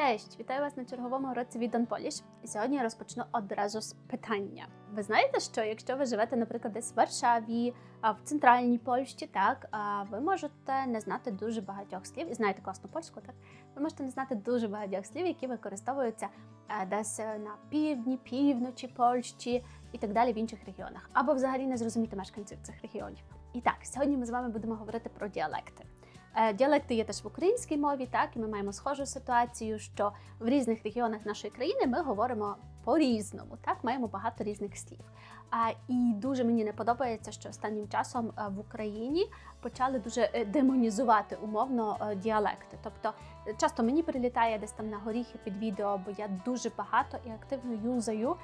Cześć, вітаю вас на черговому уроці від Polish. І сьогодні я розпочну одразу з питання. Ви знаєте, що якщо ви живете, наприклад, десь в Варшаві, в центральній Польщі, так ви можете не знати дуже багатьох слів і знаєте класну польську, так ви можете не знати дуже багатьох слів, які використовуються десь на півдні, півночі Польщі і так далі в інших регіонах, або взагалі не зрозуміти мешканців цих регіонів. І так, сьогодні ми з вами будемо говорити про діалекти. Е, Діалекти є теж в українській мові, так і ми маємо схожу ситуацію, що в різних регіонах нашої країни ми говоримо по-різному, так маємо багато різних слів. А і дуже мені не подобається, що останнім часом е, в Україні почали дуже е, демонізувати умовно діалекти. Тобто часто мені прилітає десь там на горіхи під відео, бо я дуже багато і активно юзаю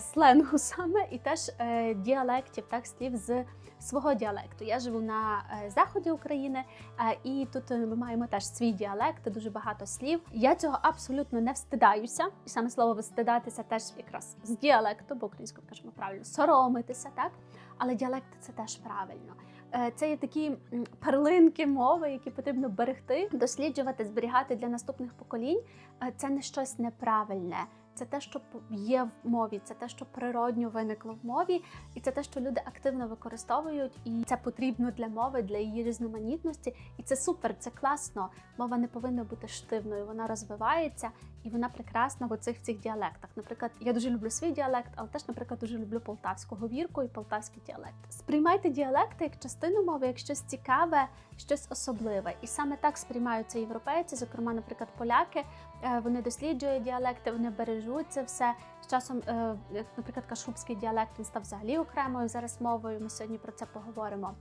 сленгу саме і теж е, діалектів, так слів з свого діалекту. Я живу на е, заході України, е, і тут е, ми маємо теж свій діалект, дуже багато слів. Я цього абсолютно не встидаюся, і саме слово встидатися теж якраз з діалекту, бо українською кажемо правильно, соромитися, так. Але діалекти це теж правильно. Е, Це є такі перлинки мови, які потрібно берегти, досліджувати, зберігати для наступних поколінь. Е, Це не щось неправильне. Це те, що є в мові, це те, що природньо виникло в мові, і це те, що люди активно використовують, і це потрібно для мови, для її різноманітності. І це супер, це класно. Мова не повинна бути штивною, вона розвивається і вона прекрасна в оцих цих діалектах. Наприклад, я дуже люблю свій діалект, але теж, наприклад, дуже люблю полтавську говірку і полтавський діалект. Сприймайте діалекти як частину мови, як щось цікаве, щось особливе. І саме так сприймаються європейці, зокрема, наприклад, поляки. Е, Вони досліджують діалекти, вони бережуть це все. З часом, е, наприклад, кашубський діалект він став взагалі окремою зараз мовою. Ми сьогодні про це поговоримо.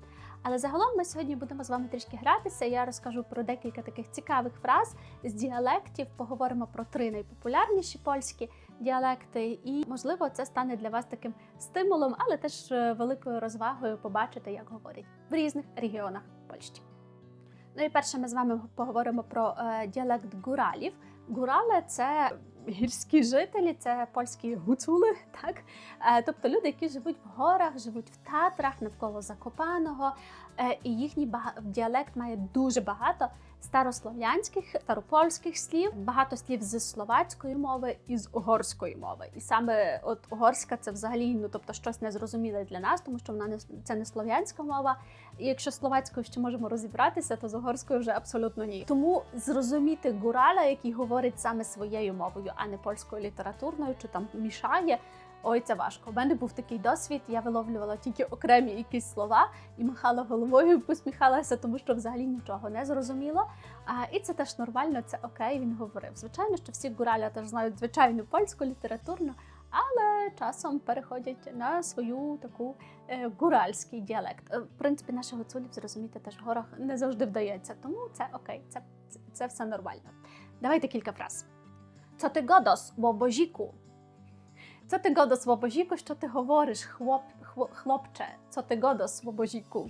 Але загалом ми сьогодні будемо з вами трішки гратися. Я розкажу про декілька таких цікавих фраз з діалектів. Поговоримо про три найпопулярніші польські діалекти, і можливо це стане для вас таким стимулом, але теж е, великою розвагою побачити, як говорять в різних регіонах Польщі. Ну і перше, ми з вами поговоримо про діалект гуралів. Гурали це гірські жителі, це польські гуцули, так? Е, тобто люди, які живуть в горах, живуть в Татрах, навколо Закопаного, е, і їхній діалект має дуже багато старослов'янських, старопольських слів, багато слів з словацької мови і з угорської мови. І саме от угорська це взагалі, ну тобто щось незрозуміле для нас, тому що вона не це не слов'янська мова. І якщо словацькою ще можемо розібратися, то з угорською вже абсолютно ні. Тому зрозуміти гураля, який говорить саме своєю мовою, а не польською літературною, чи там мішає. Ой, це важко. У мене був такий досвід. Я виловлювала тільки окремі якісь слова і махала головою, посміхалася, тому що взагалі нічого не зрозуміло. А, і це теж нормально, це окей. Він говорив. Звичайно, що всі гураля теж знають звичайну польську літературну, але часом переходять на свою таку е, гуральський діалект. Е, В принципі, наших гуцулів зрозуміти теж в горах не завжди вдається, тому це окей, це, це, все нормально. Давайте кілька фраз. Co ty godos, łobozику? Co ty godos, łobozику? Що ти говориш, хлоп, хло- хлопче? Co ty godos, łobozику?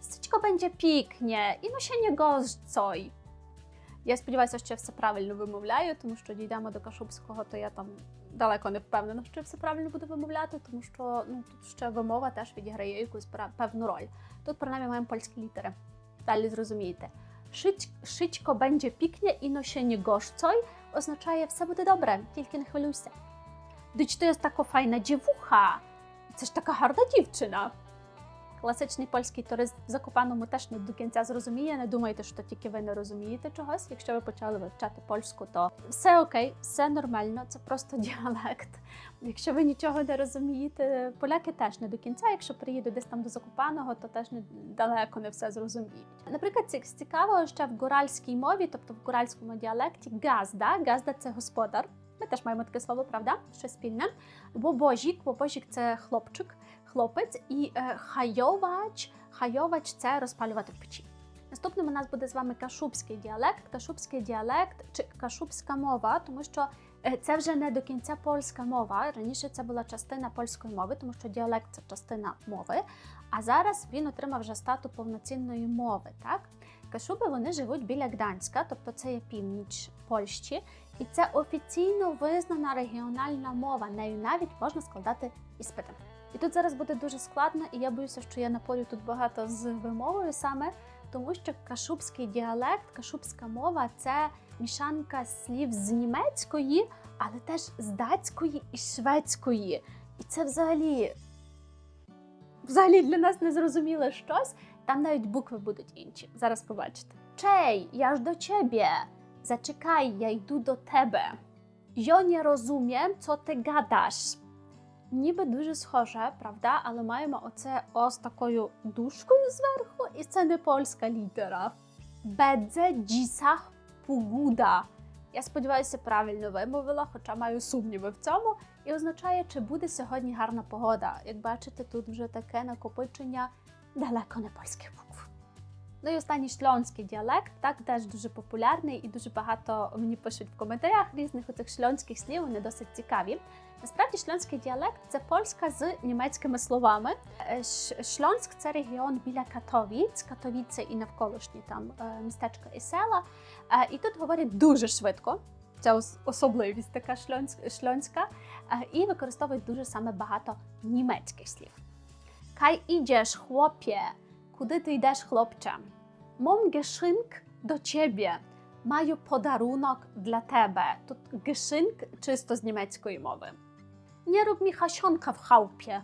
Wszystko będzie pięknie і ну ще не гозцой. Я сподіваюся, що я все правильно вимовляю, тому що дійдемо до Кашубського, то я там далеко не впевнена, що я все правильно буду вимовляти, тому що ну, тут ще вимова теж відіграє якусь пра- певну роль. Тут принаймні маємо польські літери. Далі зрозумієте. Шич, шичко będzie pięknie і no się nie gorzcoj означає все буде добре, тільки не хвилюйся. Дич то jest файна дівуха. Це ж така гарна дівчина. Класичний польський турист в Закопаному теж не до кінця зрозуміє. Не думайте, що тільки ви не розумієте чогось. Якщо ви почали вивчати польську, то все окей, все нормально, це просто діалект. Якщо ви нічого не розумієте, поляки теж не до кінця. Якщо приїдуть десь там до Закопаного, то теж не далеко не все зрозуміють. Наприклад, ці- цікаво ще в гуральській мові, тобто в гуральському діалекті, газда. Газда це господар. Ми теж маємо таке слово, правда? Щось спільне. Бобожік, бобожік це хлопчик, хлопець, і е, хайовач. Хайовач це розпалювати в печі. Наступним у нас буде з вами кашубський діалект, кашубський діалект чи кашубська мова, тому що е, це вже не до кінця польська мова. Раніше це була частина польської мови, тому що діалект це частина мови. А зараз він отримав вже статус повноцінної мови. Так, кашуби вони живуть біля Гданська, тобто це є північ Польщі, і це офіційно визнана регіональна мова. Нею навіть можна складати іспити. І тут зараз буде дуже складно, і я боюся, що я напорю тут багато з вимовою саме, тому що кашубський діалект, кашубська мова це мішанка слів з німецької, але теж з датської і шведської. І це взагалі, взагалі для нас незрозуміле щось. Там навіть букви будуть інші. Зараз побачите. Чей, я ж до ciebie. Зачекай, я йду до тебе. Я не розумiem, co ти гадаш. Ніби дуже схоже, правда, але маємо оце о з такою дужкою зверху, і це не польська літера. Бедзе джісах пугуда. Я сподіваюся, правильно вимовила, хоча маю сумніви в цьому. І означає, чи буде сьогодні гарна погода. Як бачите, тут вже таке накопичення далеко не польських букв. Ну і останній шльонський діалект, так теж дуже популярний і дуже багато мені пишуть в коментарях різних оцих шльонських слів, вони досить цікаві. Насправді шльонський діалект це польська з німецькими словами. Е, Шльонськ це регіон біля Катовіць, Катовіце і навколишні там е, містечка і села. Е, І тут говорять дуже швидко. Ос- особливість така шльонська, і використовують дуже саме багато німецьких слів. Кай ідеш, хлопє, куди ти йдеш, хлопче? Мом гешинк до ciebie. Маю подарунок для тебе. Тут гешинк чисто з німецької мови. Не роб мі хащонка в хałupie.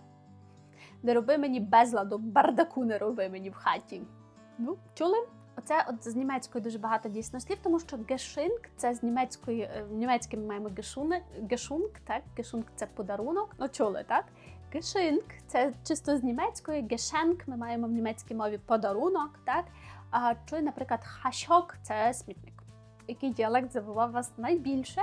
Не роби мені безладу, бардаку не роби мені в хаті. Ну, чули? Оце от з німецької дуже багато дійсно слів, тому що гешинк це з німецької, е, в німецькій ми маємо гешуне, гешунк, так? Гешунк це подарунок. Ну, чули, так? Гешинк це чисто з німецької, гешенк ми маємо в німецькій мові подарунок, так? Чи, наприклад, хащок це смітник. Який діалект забував вас найбільше?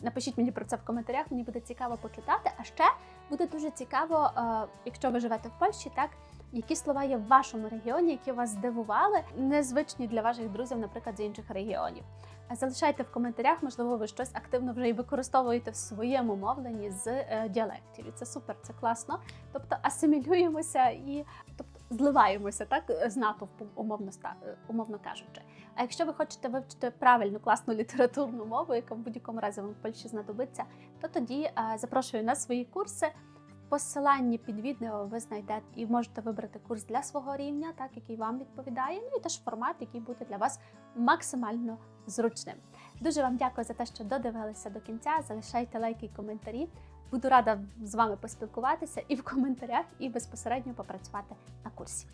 Напишіть мені про це в коментарях, мені буде цікаво почитати. А ще буде дуже цікаво, е, якщо ви живете в Польщі, так які слова є в вашому регіоні, які вас здивували, незвичні для ваших друзів, наприклад, з інших регіонів. Залишайте в коментарях, можливо, ви щось активно вже і використовуєте в своєму мовленні з е, діалектів. І це супер, це класно. Тобто асимілюємося і тобто зливаємося так з натовпом, умовно е, умовно кажучи. А якщо ви хочете вивчити правильну класну літературну мову, яка в будь-якому разі вам в Польщі знадобиться, то тоді е, запрошую на свої курси. В посиланні під відео ви знайдете і можете вибрати курс для свого рівня, так який вам відповідає. Ну і теж формат, який буде для вас максимально зручним. Дуже вам дякую за те, що додивилися до кінця. Залишайте лайки і коментарі. Буду рада з вами поспілкуватися і в коментарях, і безпосередньо попрацювати на курсі.